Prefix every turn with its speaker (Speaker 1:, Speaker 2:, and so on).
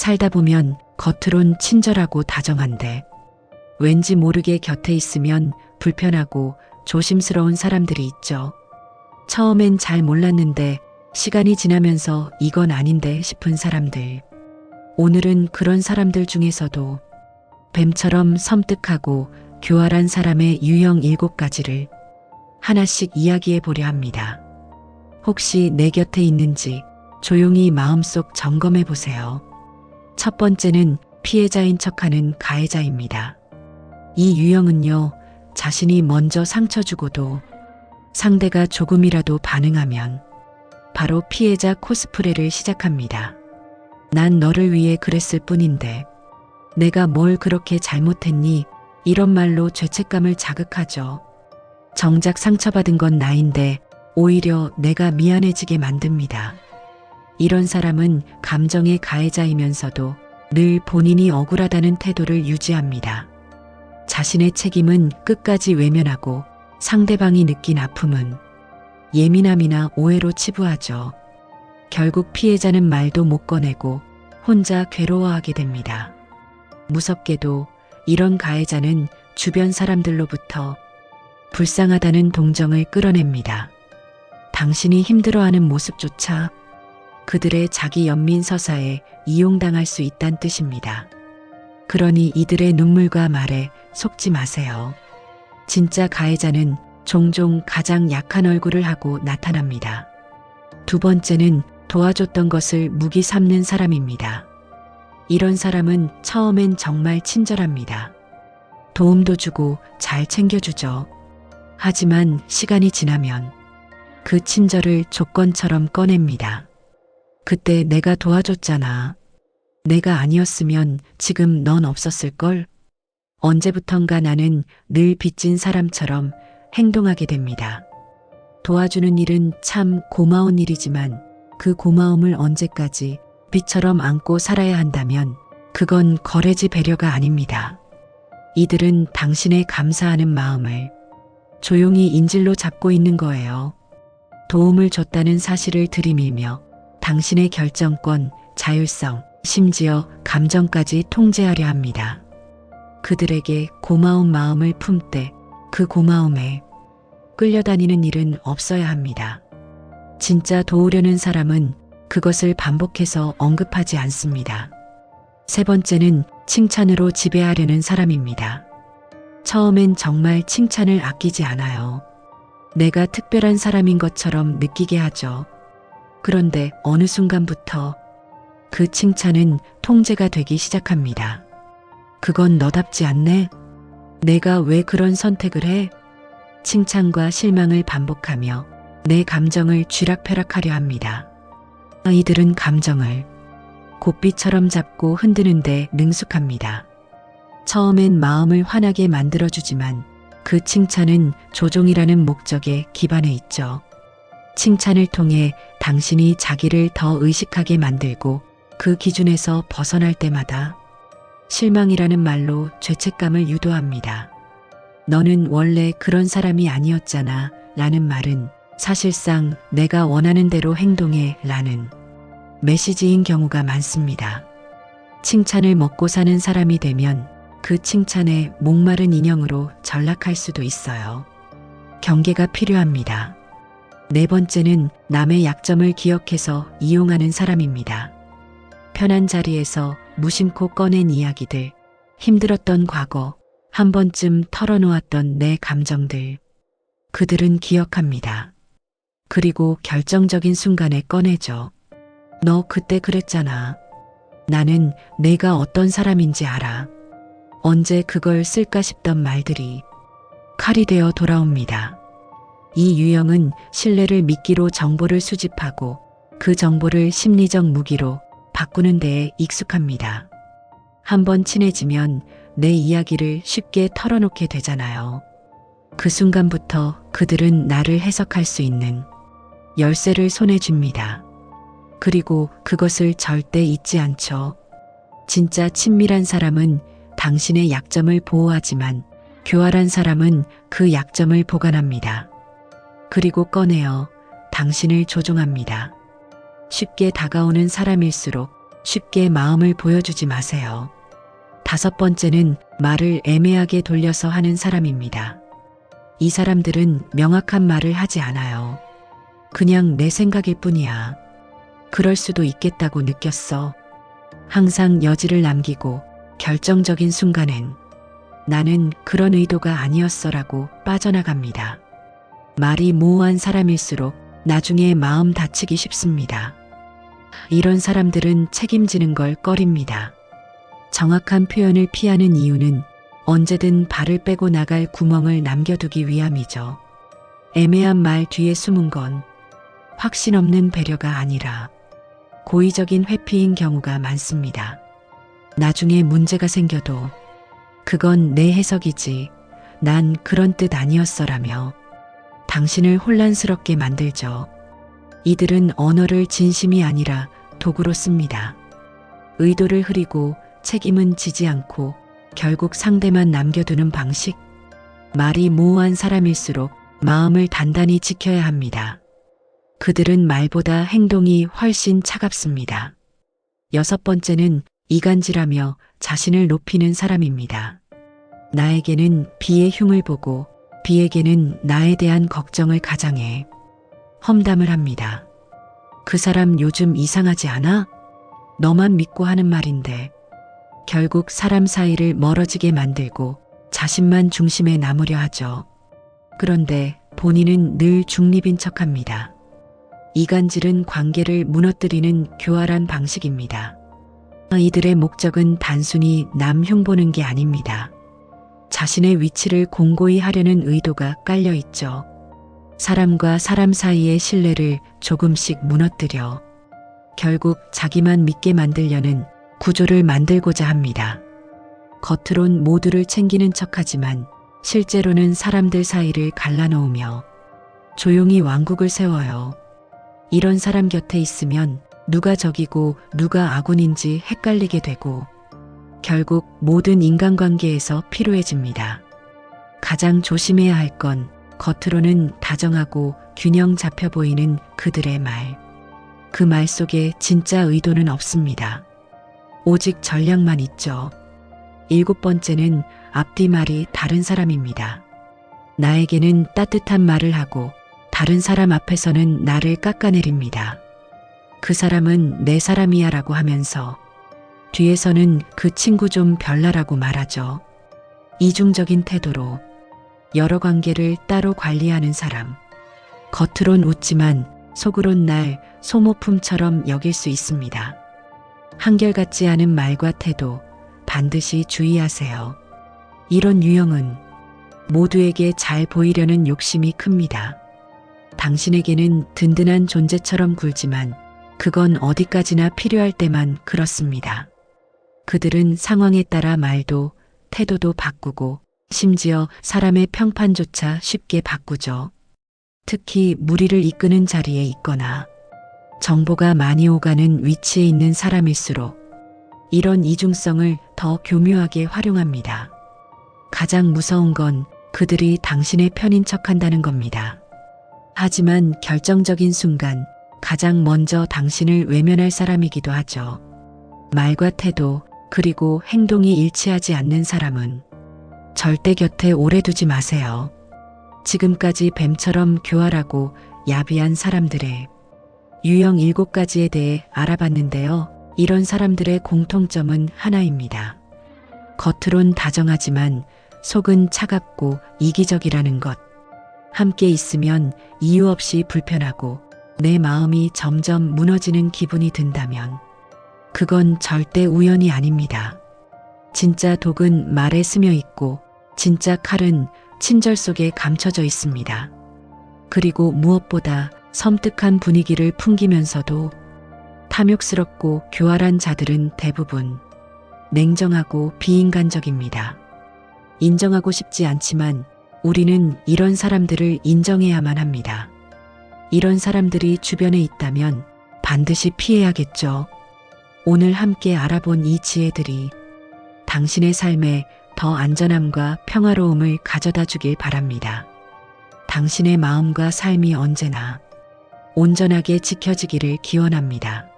Speaker 1: 살다 보면 겉으론 친절하고 다정한데 왠지 모르게 곁에 있으면 불편하고 조심스러운 사람들이 있죠. 처음엔 잘 몰랐는데 시간이 지나면서 이건 아닌데 싶은 사람들. 오늘은 그런 사람들 중에서도 뱀처럼 섬뜩하고 교활한 사람의 유형 일곱 가지를 하나씩 이야기해 보려 합니다. 혹시 내 곁에 있는지 조용히 마음속 점검해 보세요. 첫 번째는 피해자인 척하는 가해자입니다. 이 유형은요, 자신이 먼저 상처 주고도 상대가 조금이라도 반응하면 바로 피해자 코스프레를 시작합니다. 난 너를 위해 그랬을 뿐인데 내가 뭘 그렇게 잘못했니? 이런 말로 죄책감을 자극하죠. 정작 상처받은 건 나인데 오히려 내가 미안해지게 만듭니다. 이런 사람은 감정의 가해자이면서도 늘 본인이 억울하다는 태도를 유지합니다. 자신의 책임은 끝까지 외면하고 상대방이 느낀 아픔은 예민함이나 오해로 치부하죠. 결국 피해자는 말도 못 꺼내고 혼자 괴로워하게 됩니다. 무섭게도 이런 가해자는 주변 사람들로부터 불쌍하다는 동정을 끌어냅니다. 당신이 힘들어하는 모습조차 그들의 자기 연민 서사에 이용당할 수 있다는 뜻입니다. 그러니 이들의 눈물과 말에 속지 마세요. 진짜 가해자는 종종 가장 약한 얼굴을 하고 나타납니다. 두 번째는 도와줬던 것을 무기 삼는 사람입니다. 이런 사람은 처음엔 정말 친절합니다. 도움도 주고 잘 챙겨주죠. 하지만 시간이 지나면 그 친절을 조건처럼 꺼냅니다. 그때 내가 도와줬잖아. 내가 아니었으면 지금 넌 없었을걸? 언제부턴가 나는 늘 빚진 사람처럼 행동하게 됩니다. 도와주는 일은 참 고마운 일이지만 그 고마움을 언제까지 빛처럼 안고 살아야 한다면 그건 거래지 배려가 아닙니다. 이들은 당신의 감사하는 마음을 조용히 인질로 잡고 있는 거예요. 도움을 줬다는 사실을 들이밀며 당신의 결정권, 자율성, 심지어 감정까지 통제하려 합니다. 그들에게 고마운 마음을 품되 그 고마움에 끌려다니는 일은 없어야 합니다. 진짜 도우려는 사람은 그것을 반복해서 언급하지 않습니다. 세 번째는 칭찬으로 지배하려는 사람입니다. 처음엔 정말 칭찬을 아끼지 않아요. 내가 특별한 사람인 것처럼 느끼게 하죠. 그런데 어느 순간부터 그 칭찬은 통제가 되기 시작합니다. 그건 너답지 않네? 내가 왜 그런 선택을 해? 칭찬과 실망을 반복하며 내 감정을 쥐락펴락하려 합니다. 이들은 감정을 곱비처럼 잡고 흔드는데 능숙합니다. 처음엔 마음을 환하게 만들어주지만 그 칭찬은 조종이라는 목적에 기반해 있죠. 칭찬을 통해 당신이 자기를 더 의식하게 만들고 그 기준에서 벗어날 때마다 실망이라는 말로 죄책감을 유도합니다. 너는 원래 그런 사람이 아니었잖아 라는 말은 사실상 내가 원하는 대로 행동해 라는 메시지인 경우가 많습니다. 칭찬을 먹고 사는 사람이 되면 그 칭찬에 목마른 인형으로 전락할 수도 있어요. 경계가 필요합니다. 네 번째는 남의 약점을 기억해서 이용하는 사람입니다. 편한 자리에서 무심코 꺼낸 이야기들, 힘들었던 과거, 한 번쯤 털어놓았던 내 감정들. 그들은 기억합니다. 그리고 결정적인 순간에 꺼내죠. 너 그때 그랬잖아. 나는 내가 어떤 사람인지 알아. 언제 그걸 쓸까 싶던 말들이 칼이 되어 돌아옵니다. 이 유형은 신뢰를 미끼로 정보를 수집하고 그 정보를 심리적 무기로 바꾸는 데에 익숙합니다. 한번 친해지면 내 이야기를 쉽게 털어놓게 되잖아요. 그 순간부터 그들은 나를 해석할 수 있는 열쇠를 손에 줍니다. 그리고 그것을 절대 잊지 않죠. 진짜 친밀한 사람은 당신의 약점을 보호하지만 교활한 사람은 그 약점을 보관합니다. 그리고 꺼내어 당신을 조종합니다. 쉽게 다가오는 사람일수록 쉽게 마음을 보여주지 마세요. 다섯 번째는 말을 애매하게 돌려서 하는 사람입니다. 이 사람들은 명확한 말을 하지 않아요. 그냥 내 생각일 뿐이야. 그럴 수도 있겠다고 느꼈어. 항상 여지를 남기고 결정적인 순간엔 나는 그런 의도가 아니었어라고 빠져나갑니다. 말이 모호한 사람일수록 나중에 마음 다치기 쉽습니다. 이런 사람들은 책임지는 걸 꺼립니다. 정확한 표현을 피하는 이유는 언제든 발을 빼고 나갈 구멍을 남겨두기 위함이죠. 애매한 말 뒤에 숨은 건 확신 없는 배려가 아니라 고의적인 회피인 경우가 많습니다. 나중에 문제가 생겨도 그건 내 해석이지 난 그런 뜻 아니었어라며 당신을 혼란스럽게 만들죠. 이들은 언어를 진심이 아니라 도구로 씁니다. 의도를 흐리고 책임은 지지 않고 결국 상대만 남겨두는 방식. 말이 모호한 사람일수록 마음을 단단히 지켜야 합니다. 그들은 말보다 행동이 훨씬 차갑습니다. 여섯 번째는 이간질하며 자신을 높이는 사람입니다. 나에게는 비의 흉을 보고 비에게는 나에 대한 걱정을 가장해 험담을 합니다. 그 사람 요즘 이상하지 않아? 너만 믿고 하는 말인데 결국 사람 사이를 멀어지게 만들고 자신만 중심에 남으려 하죠. 그런데 본인은 늘 중립인 척 합니다. 이간질은 관계를 무너뜨리는 교활한 방식입니다. 이들의 목적은 단순히 남 흉보는 게 아닙니다. 자신의 위치를 공고히 하려는 의도가 깔려 있죠. 사람과 사람 사이의 신뢰를 조금씩 무너뜨려 결국 자기만 믿게 만들려는 구조를 만들고자 합니다. 겉으론 모두를 챙기는 척하지만 실제로는 사람들 사이를 갈라놓으며 조용히 왕국을 세워요. 이런 사람 곁에 있으면 누가 적이고 누가 아군인지 헷갈리게 되고 결국 모든 인간관계에서 필요해집니다. 가장 조심해야 할 건 겉으로는 다정하고 균형 잡혀 보이는 그들의 말. 그 말 속에 진짜 의도는 없습니다. 오직 전략만 있죠. 일곱 번째는 앞뒤 말이 다른 사람입니다. 나에게는 따뜻한 말을 하고 다른 사람 앞에서는 나를 깎아내립니다. 그 사람은 내 사람이야 라고 하면서 뒤에서는 그 친구 좀 별나라고 말하죠. 이중적인 태도로 여러 관계를 따로 관리하는 사람. 겉으론 웃지만 속으론 날 소모품처럼 여길 수 있습니다. 한결같지 않은 말과 태도 반드시 주의하세요. 이런 유형은 모두에게 잘 보이려는 욕심이 큽니다. 당신에게는 든든한 존재처럼 굴지만 그건 어디까지나 필요할 때만 그렇습니다. 그들은 상황에 따라 말도 태도도 바꾸고 심지어 사람의 평판조차 쉽게 바꾸죠. 특히 무리를 이끄는 자리에 있거나 정보가 많이 오가는 위치에 있는 사람일수록 이런 이중성을 더 교묘하게 활용합니다. 가장 무서운 건 그들이 당신의 편인 척 한다는 겁니다. 하지만 결정적인 순간 가장 먼저 당신을 외면할 사람이기도 하죠. 말과 태도, 그리고 행동이 일치하지 않는 사람은 절대 곁에 오래 두지 마세요. 지금까지 뱀처럼 교활하고 야비한 사람들의 유형 일곱 가지에 대해 알아봤는데요. 이런 사람들의 공통점은 하나입니다. 겉으론 다정하지만 속은 차갑고 이기적이라는 것. 함께 있으면 이유 없이 불편하고 내 마음이 점점 무너지는 기분이 든다면 그건 절대 우연이 아닙니다. 진짜 독은 말에 스며 있고 진짜 칼은 친절 속에 감춰져 있습니다. 그리고 무엇보다 섬뜩한 분위기를 풍기면서도 탐욕스럽고 교활한 자들은 대부분 냉정하고 비인간적입니다. 인정하고 싶지 않지만 우리는 이런 사람들을 인정해야만 합니다. 이런 사람들이 주변에 있다면 반드시 피해야겠죠. 오늘 함께 알아본 이 지혜들이 당신의 삶에 더 안전함과 평화로움을 가져다 주길 바랍니다. 당신의 마음과 삶이 언제나 온전하게 지켜지기를 기원합니다.